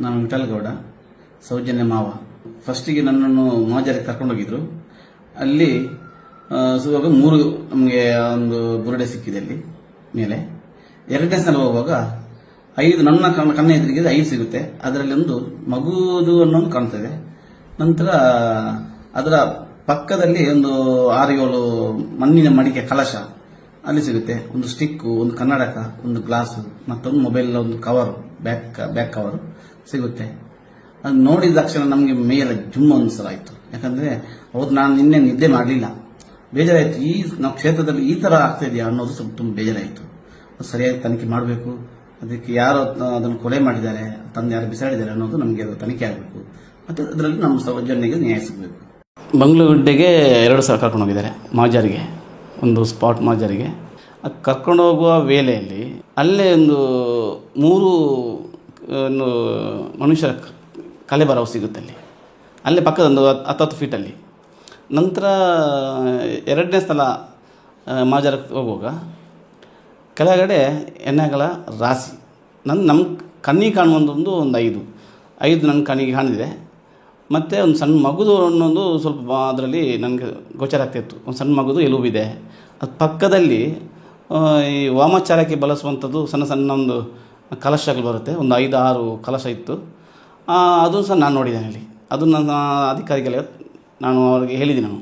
ನಾನು ವಿಠಲ್ ಗೌಡ ಸೌಜನ್ಯ ಮಾವ. ಫಸ್ಟಿಗೆ ನನ್ನನ್ನು ಮಾಜಾರಿಗೆ ಕರ್ಕೊಂಡೋಗಿದ್ರು. ಅಲ್ಲಿ ಸುವಾಗ ಮೂರು ನಮಗೆ ಒಂದು ಬುರುಡೆ ಸಿಕ್ಕಿದೆ ಅಲ್ಲಿ, ಮೇಲೆ. ಎರಡನೇ ಸಲ ಹೋಗುವಾಗ ಐದು ನನ್ನ ಕಣ್ಣ ಕಣ್ಣ ಎದುರಿಗೆ ಐದು ಸಿಗುತ್ತೆ. ಅದರಲ್ಲಿ ಒಂದು ಮಗುದು ಅನ್ನೋದು ಕಾಣ್ತದೆ ನಂತರ ಅದರ ಪಕ್ಕದಲ್ಲಿ ಒಂದು ಆರು ಏಳು ಮಣ್ಣಿನ ಮಡಿಕೆ, ಕಲಶ. ಅಲ್ಲಿ ಸಿಗುತ್ತೆ. ಒಂದು ಸ್ಟಿಕ್ಕು ಒಂದು ಕನ್ನಡಕ, ಒಂದು ಗ್ಲಾಸ್ ಮತ್ತೊಂದು ಮೊಬೈಲ್ ಒಂದು ಕವರ್ ಬ್ಯಾಕ್ ಬ್ಯಾಕ್ ಕವರ್ ಸಿಗುತ್ತೆ. ಅದು ನೋಡಿದ ತಕ್ಷಣ ನಮಗೆ ಮೇಲೆ ಜುಮ್ ಅನ್ಸಲ ಆಯ್ತು ಯಾಕಂದ್ರೆ ಅವತ್ತು ನಾನು ನಿನ್ನೆ ನಿದ್ದೆ ಮಾಡಲಿಲ್ಲ. ಬೇಜಾರಾಯ್ತು. ಈ ನಾವು ಕ್ಷೇತ್ರದಲ್ಲಿ ಈ ತರ ಆಗ್ತಾ ಇದೆಯಾ ಅನ್ನೋದು ಸ್ವಲ್ಪ ತುಂಬ ಬೇಜಾರಾಯಿತು. ಸರಿಯಾಗಿ ತನಿಖೆ ಮಾಡಬೇಕು. ಅದಕ್ಕೆ ಯಾರು ಅದನ್ನು ಕೊಲೆ ಮಾಡಿದ್ದಾರೆ. ತಂದೆ ಯಾರು ಬಿಸಾಡಿದ್ದಾರೆ ಅನ್ನೋದು ನಮಗೆ ಅದು ತನಿಖೆ ಆಗಬೇಕು. ಮತ್ತೆ ಅದರಲ್ಲಿ ನಮ್ಮ ಸೌಜನ್ಯಗೆ ನ್ಯಾಯ ಸಿಗಬೇಕು. ಬಂಗ್ಲಗುಡ್ಡೆಗೆ ಎರಡು ಸಾವಿರ ಕರ್ಕೊಂಡು ಹೋಗಿದ್ದಾರೆ. ಮಾಜಾರಿಗೆ. ಒಂದು ಸ್ಪಾಟ್ ಮಾಜರಿಗೆ. ಕರ್ಕೊಂಡು ಹೋಗುವ ವೇಳೆಯಲ್ಲಿ ಅಲ್ಲೇ ಒಂದು ಮೂರು ಒಂದು ಮನುಷ್ಯರ ಕಲೆಬರವು ಸಿಗುತ್ತೆ ಅಲ್ಲಿ. ಅಲ್ಲೇ ಪಕ್ಕದ ಒಂದು ಹತ್ತು ಹತ್ತು ಫೀಟಲ್ಲಿ ನಂತರ ಎರಡನೇ ಸ್ಥಳ ಮಾಜರಕ್ಕೆ ಹೋಗುವಾಗ ಕೆಳಗಡೆ ಎಣ್ಣೆಗಳ ರಾಶಿ. ನನ್ನ ನಮ್ಮ ಕಣ್ಣಿಗೆ ಕಾಣುವಂಥದ್ದು ಒಂದು ಐದು. ಐದು ನನ್ನ ಕಣ್ಣಿಗೆ ಕಾಣಿದೆ. ಮತ್ತು ಒಂದು ಸಣ್ಣ ಮಗುದು ಅನ್ನೋದು ಸ್ವಲ್ಪ ಅದರಲ್ಲಿ ನನಗೆ ಗೋಚರ ಆಗ್ತಿತ್ತು. ಒಂದು ಸಣ್ಣ ಮಗುದು ಎಲುಬಿದೆ ಅದು ಪಕ್ಕದಲ್ಲಿ ಈ ವಾಮಾಚಾರಕ್ಕೆ ಬಳಸುವಂಥದ್ದು ಸಣ್ಣ ಸಣ್ಣ ಒಂದು ಕಲಶಗಳು ಬರುತ್ತೆ. ಒಂದು ಐದು ಆರು ಕಲಶ ಇತ್ತು. ಅದು ಸಹ ನಾನು ನೋಡಿದ್ದೇನೆ ಅಲ್ಲಿ. ಅದು ನನ್ನ ಅಧಿಕಾರಿಗಳಿಗೆ ನಾನು ಅವರಿಗೆ ಹೇಳಿದೆ ನಾನು.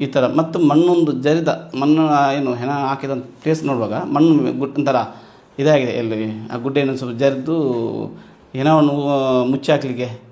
ಈ ಥರ. ಮತ್ತು ಮಣ್ಣೊಂದು ಜರಿದ, ಮಣ್ಣು ಏನು ಹೆಣ ಹಾಕಿದ ಪ್ಲೇಸ್ ನೋಡುವಾಗ ಮಣ್ಣು ಗುಡ್ ಒಂಥರ ಇದಾಗಿದೆ ಎಲ್ಲಿ ಆ ಗುಡ್ಡೆಯನ್ನು ಸ್ವಲ್ಪ ಜರಿದು ಹೆಣವನ್ನು ಮುಚ್ಚಿ ಹಾಕಲಿಕ್ಕೆ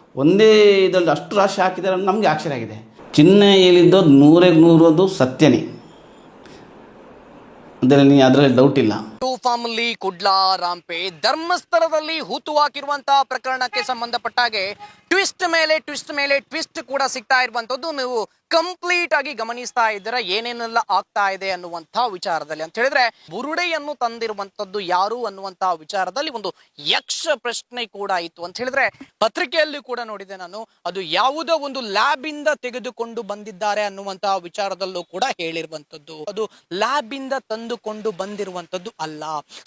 ಒಂದೇ ಇದರಲ್ಲಿ ಅಷ್ಟು ರಾಶಿ ಹಾಕಿದ್ದಾರೆ ನಮಗೆ ಆಶ್ಚರ್ಯ ಆಗಿದೆ. ಚಿನ್ನ ಹೇಳಿದ್ದು ನೂರಕ್ಕೆ ನೂರದು ಸತ್ಯನೇ. ಅದರಲ್ಲಿ ಅದರಲ್ಲಿ ಡೌಟ್ ಇಲ್ಲ. ಫ್ಯಾಮಿಲಿ ಕುಡ್ಲಾ ರಾಂಪೆ ಧರ್ಮಸ್ಥಳದಲ್ಲಿ ಹೂತು ಹಾಕಿರುವಂತಹ ಪ್ರಕರಣಕ್ಕೆ ಸಂಬಂಧಪಟ್ಟ ಹಾಗೆ ಟ್ವಿಸ್ಟ್ ಮೇಲೆ ಟ್ವಿಸ್ಟ್ ಮೇಲೆ ಟ್ವಿಸ್ಟ್ ಕೂಡ ಸಿಗ್ತಾ ಇರುವಂತದ್ದು ನೀವು ಕಂಪ್ಲೀಟ್ ಆಗಿ ಗಮನಿಸ್ತಾ ಇದ್ದೀರಾ, ಏನೇನೆಲ್ಲ ಆಗ್ತಾ ಇದೆ ಅನ್ನುವಂತಹ ವಿಚಾರದಲ್ಲಿ. ಅಂತ ಹೇಳಿದ್ರೆ, ಬುರುಡೆಯನ್ನು ತಂದಿರುವಂತದ್ದು ಯಾರು ಅನ್ನುವಂತಹ ವಿಚಾರದಲ್ಲಿ ಒಂದು ಯಕ್ಷ ಪ್ರಶ್ನೆ ಕೂಡ ಇತ್ತು. ಅಂತ ಹೇಳಿದ್ರೆ, ಪತ್ರಿಕೆಯಲ್ಲಿ ಕೂಡ ನೋಡಿದೆ ನಾನು, ಅದು ಯಾವುದೋ ಒಂದು ಲ್ಯಾಬ್ ಇಂದ ತೆಗೆದುಕೊಂಡು ಬಂದಿದ್ದಾರೆ ಅನ್ನುವಂತಹ ವಿಚಾರದಲ್ಲೂ ಕೂಡ ಹೇಳಿರುವಂತದ್ದು ಅದು ಲ್ಯಾಬ್ ಇಂದ ತಂದುಕೊಂಡು ಬಂದಿರುವಂತದ್ದು ಅಲ್ಲ.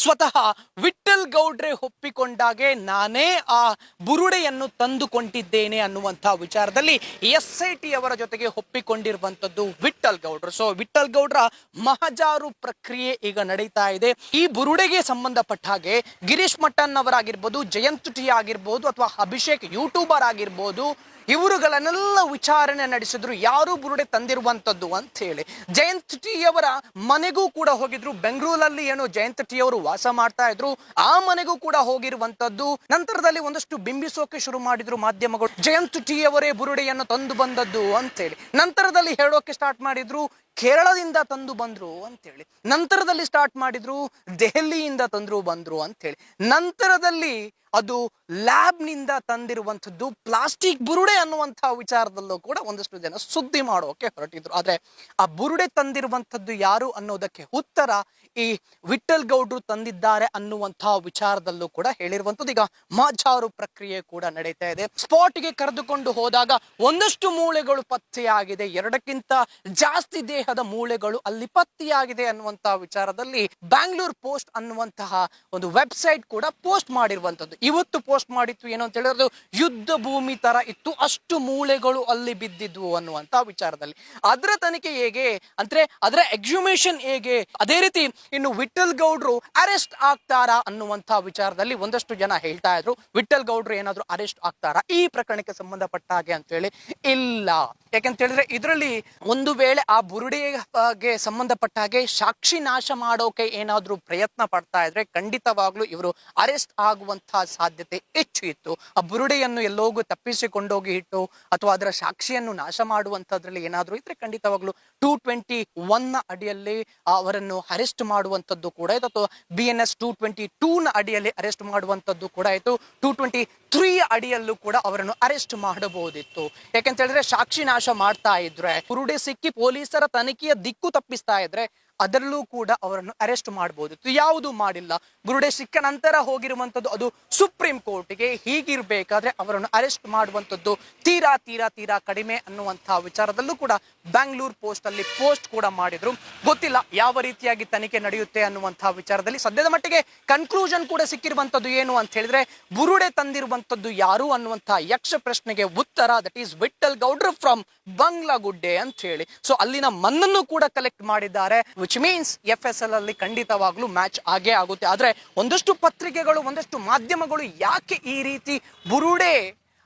ಸ್ವತಃ ವಿಠಲ್ ಗೌಡ್ರೆ ಒಪ್ಪಿಕೊಂಡಾಗೆ ನಾನೇ ಆ ಬುರುಡೆಯನ್ನು ತಂದುಕೊಂಡಿದ್ದೇನೆ ಅನ್ನುವಂತಹ ವಿಚಾರದಲ್ಲಿ ಎಸ್ ಐ ಟಿ ಅವರ ಜೊತೆಗೆ ಒಪ್ಪಿಕೊಂಡಿರುವಂತದ್ದು ವಿಠಲ್ ಗೌಡ್ರು. ಸೊ ವಿಠಲ್ ಗೌಡ್ರ ಮಹಜಾರು ಪ್ರಕ್ರಿಯೆ ಈಗ ನಡೀತಾ ಇದೆ. ಈ ಬುರುಡೆಗೆ ಸಂಬಂಧಪಟ್ಟ ಹಾಗೆ ಗಿರೀಶ್ ಮಟ್ಟನ್ ಅವರಾಗಿರ್ಬೋದು, ಜಯಂತ್ ಟಿ ಆಗಿರ್ಬೋದು ಅಥವಾ ಅಭಿಷೇಕ್ ಯೂಟ್ಯೂಬರ್ ಆಗಿರ್ಬೋದು ಇವರುಗಳನ್ನೆಲ್ಲ ವಿಚಾರಣೆ ನಡೆಸಿದ್ರು, ಯಾರು ಬುರುಡೆ ತಂದಿರುವಂತದ್ದು ಅಂತ ಹೇಳಿ. ಜಯಂತ್ ಟಿ ಅವರ ಮನೆಗೂ ಕೂಡ ಹೋಗಿದ್ರು. ಬೆಂಗಳೂರಲ್ಲಿ ಏನು ಜಯಂತ್ ಟಿ ಅವರು ವಾಸ ಮಾಡ್ತಾ ಇದ್ರು. ಆ ಮನೆಗೂ ಕೂಡ ಹೋಗಿರುವಂತದ್ದು ನಂತರದಲ್ಲಿ ಒಂದಷ್ಟು ಬಿಂಬಿಸೋಕೆ ಶುರು ಮಾಡಿದ್ರು ಮಾಧ್ಯಮಗಳು. ಜಯಂತ್ ಟಿ ಅವರೇ ಬುರುಡೆಯನ್ನು ತಂದು ಬಂದದ್ದು ಅಂತ ಹೇಳಿ. ನಂತರದಲ್ಲಿ ಹೇಳೋಕೆ ಸ್ಟಾರ್ಟ್ ಮಾಡಿದ್ರು. ಕೇರಳದಿಂದ ತಂದು ಬಂದ್ರು ಅಂತೇಳಿ. ನಂತರದಲ್ಲಿ ಸ್ಟಾರ್ಟ್ ಮಾಡಿದ್ರು, ದೆಹಲಿಯಿಂದ ತಂದ್ರು ಬಂದ್ರು ಅಂತೇಳಿ. ನಂತರದಲ್ಲಿ ಅದು ಲ್ಯಾಬ್ನಿಂದ ತಂದಿರುವಂಥದ್ದು ಪ್ಲಾಸ್ಟಿಕ್ ಬುರುಡೆ ಅನ್ನುವಂಥ ವಿಚಾರದಲ್ಲೂ ಕೂಡ ಒಂದಷ್ಟು ಜನ ಸುದ್ದಿ ಮಾಡೋಕೆ ಹೊರಟಿದ್ರು. ಆದ್ರೆ ಆ ಬುರುಡೆ ತಂದಿರುವಂಥದ್ದು ಯಾರು ಅನ್ನೋದಕ್ಕೆ ಉತ್ತರ ಈ ವಿಠಲ್ ಗೌಡ್ರು ತಂದಿದ್ದಾರೆ ಅನ್ನುವಂಥ ವಿಚಾರದಲ್ಲೂ ಕೂಡ ಹೇಳಿರುವಂಥದ್ದು. ಈಗ ಮಾಜಾರು ಪ್ರಕ್ರಿಯೆ ಕೂಡ ನಡೀತಾ ಇದೆ. ಸ್ಪಾಟ್ಗೆ ಕರೆದುಕೊಂಡು ಹೋದಾಗ ಒಂದಷ್ಟು ಮೂಳೆಗಳು ಪತ್ತೆಯಾಗಿದೆ. ಎರಡಕ್ಕಿಂತ ಜಾಸ್ತಿ ದೇಹ ದೇಹದ ಮೂಳೆಗಳು ಅಲ್ಲಿ ಪತ್ತಿಯಾಗಿದೆ ಅನ್ನುವಂತಹ ವಿಚಾರದಲ್ಲಿ ಬ್ಯಾಂಗ್ಳೂರ್ ಪೋಸ್ಟ್ ಅನ್ನುವಂತಹ ಒಂದು ವೆಬ್ಸೈಟ್ ಕೂಡ ಪೋಸ್ಟ್ ಮಾಡಿರುವಂತದ್ದು. ಇವತ್ತು ಪೋಸ್ಟ್ ಮಾಡಿತ್ತು ಏನು ಅಂತ ಹೇಳಿದ್ರು ಯುದ್ಧ ಭೂಮಿ ತರ ಇತ್ತು, ಅಷ್ಟು ಮೂಳೆಗಳು ಅಲ್ಲಿ ಬಿದ್ದಿದ್ವು ಅನ್ನುವಂತಹ ವಿಚಾರದಲ್ಲಿ. ಅದರ ತನಿಖೆ ಹೇಗೆ ಅಂದ್ರೆ ಅದರ ಎಕ್ಸುಮೇಷನ್ ಹೇಗೆ? ಅದೇ ರೀತಿ ಇನ್ನು ವಿಠಲ್ ಗೌಡ್ರು ಅರೆಸ್ಟ್ ಆಗ್ತಾರಾ ಅನ್ನುವಂತಹ ವಿಚಾರದಲ್ಲಿ ಒಂದಷ್ಟು ಜನ ಹೇಳ್ತಾ ಇದ್ರು. ವಿಠಲ್ ಗೌಡ್ರು ಏನಾದ್ರು ಅರೆಸ್ಟ್ ಆಗ್ತಾರಾ? ಈ ಪ್ರಕರಣಕ್ಕೆ ಸಂಬಂಧಪಟ್ಟ ಹಾಗೆ ಅಂತ ಹೇಳಿ ಇಲ್ಲ. ಯಾಕಂತ ಹೇಳಿದ್ರೆ ಇದರಲ್ಲಿ ಒಂದು ವೇಳೆ ಆ ಬುರುಡೆಗೆ ಸಂಬಂಧಪಟ್ಟ ಹಾಗೆ ಸಾಕ್ಷಿ ನಾಶ ಮಾಡೋಕೆ ಏನಾದರೂ ಪ್ರಯತ್ನ ಪಡ್ತಾ ಇದ್ರೆ ಖಂಡಿತವಾಗ್ಲೂ ಇವರು ಅರೆಸ್ಟ್ ಆಗುವಂತಹ ಸಾಧ್ಯತೆ ಹೆಚ್ಚು ಇತ್ತು. ಆ ಬುರುಡೆಯನ್ನು ಎಲ್ಲೋಗು ತಪ್ಪಿಸಿಕೊಂಡೋಗಿ ಇಟ್ಟು ಅಥವಾ ಅದರ ಸಾಕ್ಷಿಯನ್ನು ನಾಶ ಮಾಡುವಂತದ್ರಲ್ಲಿ ಏನಾದರೂ ಇದ್ರೆ ಖಂಡಿತವಾಗ್ಲೂ ಟೂ ಟ್ವೆಂಟಿ ಒನ್ ಅಡಿಯಲ್ಲಿ ಅವರನ್ನು ಅರೆಸ್ಟ್ ಮಾಡುವಂತದ್ದು ಕೂಡ ಇತ್ತು. ಅಥವಾ B N S two twenty two ನ ಅಡಿಯಲ್ಲಿ ಅರೆಸ್ಟ್ ಮಾಡುವಂತದ್ದು ಕೂಡ ಇತ್ತು. ಟೂ ಟ್ವೆಂಟಿ ತ್ರೀ ಅಡಿಯಲ್ಲೂ ಕೂಡ ಅವರನ್ನು ಅರೆಸ್ಟ್ ಮಾಡಬಹುದಿತ್ತು. ಯಾಕೆಂತ ಹೇಳಿದ್ರೆ ಸಾಕ್ಷಿ ನಾಶ ಮಾಡ್ತಾ ಇದ್ರೆ ಕುರುಡೆ ಸಿಕ್ಕಿ ಪೊಲೀಸರ ತನಿಖೆಯ ದಿಕ್ಕು ತಪ್ಪಿಸ್ತಾ ಇದ್ರೆ ಅದರಲ್ಲೂ ಕೂಡ ಅವರನ್ನು ಅರೆಸ್ಟ್ ಮಾಡಬಹುದಿತ್ತು ಯಾವುದು ಮಾಡಿಲ್ಲ. ಗುರುಡೆ ಸಿಕ್ಕ ನಂತರ ಹೋಗಿರುವಂತದ್ದು ಅದು ಸುಪ್ರೀಂ ಕೋರ್ಟ್ಗೆ. ಹೀಗಿರ್ಬೇಕಾದ್ರೆ ಅವರನ್ನು ಅರೆಸ್ಟ್ ಮಾಡುವಂತದ್ದು ತೀರಾ ತೀರಾ ತೀರಾ ಕಡಿಮೆ ಅನ್ನುವಂತಹ ವಿಚಾರದಲ್ಲೂ ಕೂಡ ಬ್ಯಾಂಗ್ಳೂರ್ ಪೋಸ್ಟ್ ಅಲ್ಲಿ ಪೋಸ್ಟ್ ಕೂಡ ಮಾಡಿದ್ರು. ಗೊತ್ತಿಲ್ಲ ಯಾವ ರೀತಿಯಾಗಿ ತನಿಖೆ ನಡೆಯುತ್ತೆ ಅನ್ನುವಂತಹ ವಿಚಾರದಲ್ಲಿ ಸದ್ಯದ ಮಟ್ಟಿಗೆ ಕನ್ಕ್ಲೂಷನ್ ಕೂಡ ಸಿಕ್ಕಿರುವಂತದ್ದು ಏನು ಅಂತ ಹೇಳಿದ್ರೆ ಬುರುಡೆ ತಂದಿರುವಂತದ್ದು ಯಾರು ಅನ್ನುವಂತಹ ಯಕ್ಷ ಪ್ರಶ್ನೆಗೆ ಉತ್ತರ ದಟ್ ಈಸ್ ವಿಟ್ಟಲ್ ಗೌಡ್ರು ಫ್ರಮ್ ಬಂಗ್ಲಾಗುಡ್ಡೆ ಅಂತ ಹೇಳಿ. ಸೊ ಅಲ್ಲಿನ ಮಣ್ಣನ್ನು ಕೂಡ ಕಲೆಕ್ಟ್ ಮಾಡಿದ್ದಾರೆ. Which means F S L ಅಲ್ಲಿ ಖಂಡಿತವಾಗ್ಲೂ ಮ್ಯಾಚ್ ಆಗೇ ಆಗುತ್ತೆ. ಆದ್ರೆ ಒಂದಷ್ಟು ಪತ್ರಿಕೆಗಳು, ಒಂದಷ್ಟು ಮಾಧ್ಯಮಗಳು ಯಾಕೆ ಈ ರೀತಿ ಬುರುಡೆ,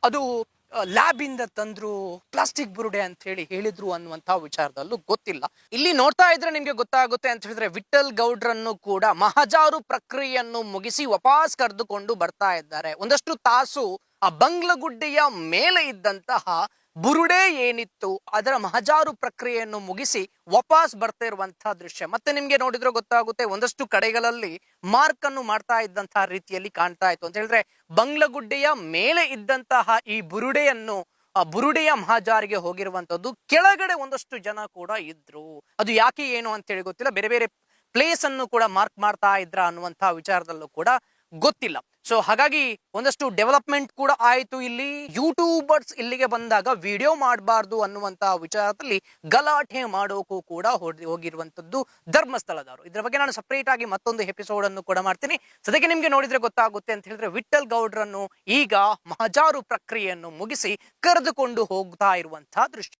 ಅದು ಲ್ಯಾಬ್ ಇಂದ ತಂದ್ರು, ಪ್ಲಾಸ್ಟಿಕ್ ಬುರುಡೆ ಅಂತ ಹೇಳಿ ಹೇಳಿದ್ರು ಅನ್ನುವಂತಹ ವಿಚಾರದಲ್ಲೂ ಗೊತ್ತಿಲ್ಲ. ಇಲ್ಲಿ ನೋಡ್ತಾ ಇದ್ರೆ ನಿಮ್ಗೆ ಗೊತ್ತಾಗುತ್ತೆ ಅಂತ ಹೇಳಿದ್ರೆ ವಿಠಲ್ ಗೌಡ್ರನ್ನು ಕೂಡ ಮಹಜಾರು ಪ್ರಕ್ರಿಯೆಯನ್ನು ಮುಗಿಸಿ ವಾಪಸ್ ಕರೆದುಕೊಂಡು ಬರ್ತಾ ಇದ್ದಾರೆ. ಒಂದಷ್ಟು ತಾಸು ಆ ಬಂಗ್ಲಗುಡ್ಡೆಯ ಮೇಲೆ ಇದ್ದಂತಹ ಬುರುಡೆ ಏನಿತ್ತು ಅದರ ಮಹಜಾರು ಪ್ರಕ್ರಿಯೆಯನ್ನು ಮುಗಿಸಿ ವಾಪಸ್ ಬರ್ತಾ ಇರುವಂತಹ ದೃಶ್ಯ. ಮತ್ತೆ ನಿಮ್ಗೆ ನೋಡಿದ್ರೆ ಗೊತ್ತಾಗುತ್ತೆ ಒಂದಷ್ಟು ಕಡೆಗಳಲ್ಲಿ ಮಾರ್ಕ್ ಅನ್ನು ಮಾಡ್ತಾ ಇದ್ದಂತಹ ರೀತಿಯಲ್ಲಿ ಕಾಣ್ತಾ ಇತ್ತು. ಅಂತ ಹೇಳಿದ್ರೆ ಬಂಗ್ಲಗುಡ್ಡೆಯ ಮೇಲೆ ಇದ್ದಂತಹ ಈ ಬುರುಡೆಯನ್ನು, ಆ ಬುರುಡೆಯ ಮಹಾಜಾರಿಗೆ ಹೋಗಿರುವಂತದ್ದು ಕೆಳಗಡೆ ಒಂದಷ್ಟು ಜನ ಕೂಡ ಇದ್ರು. ಅದು ಯಾಕೆ ಏನು ಅಂತ ಹೇಳಿ ಗೊತ್ತಿಲ್ಲ. ಬೇರೆ ಬೇರೆ ಪ್ಲೇಸ್ ಅನ್ನು ಕೂಡ ಮಾರ್ಕ್ ಮಾಡ್ತಾ ಇದ್ರ ಅನ್ನುವಂತಹ ವಿಚಾರದಲ್ಲೂ ಕೂಡ ಗೊತ್ತಿಲ್ಲ. ಸೊ ಹಾಗಾಗಿ ಒಂದಷ್ಟು ಡೆವಲಪ್ಮೆಂಟ್ ಕೂಡ ಆಯ್ತು ಇಲ್ಲಿ. ಯೂಟ್ಯೂಬರ್ಸ್ ಇಲ್ಲಿಗೆ ಬಂದಾಗ ವಿಡಿಯೋ ಮಾಡಬಾರ್ದು ಅನ್ನುವಂತಹ ವಿಚಾರದಲ್ಲಿ ಗಲಾಟೆ ಮಾಡೋಕ್ಕೂ ಕೂಡ ಹೋಗಿ- ಹೋಗಿರುವಂತದ್ದು ಧರ್ಮಸ್ಥಳದವರು. ಇದ್ರ ಬಗ್ಗೆ ನಾನು ಸಪ್ರೇಟ್ ಆಗಿ ಮತ್ತೊಂದು ಎಪಿಸೋಡ್ ಅನ್ನು ಕೂಡ ಮಾಡ್ತೀನಿ. ಸದ್ಯಕ್ಕೆ ನಿಮ್ಗೆ ನೋಡಿದ್ರೆ ಗೊತ್ತಾಗುತ್ತೆ ಅಂತ ಹೇಳಿದ್ರೆ ವಿಠಲ್ ಗೌಡ್ರನ್ನು ಈಗ ಮಹಜಾರು ಪ್ರಕ್ರಿಯೆಯನ್ನು ಮುಗಿಸಿ ಕರೆದುಕೊಂಡು ಹೋಗ್ತಾ ಇರುವಂತಹ ದೃಶ್ಯ.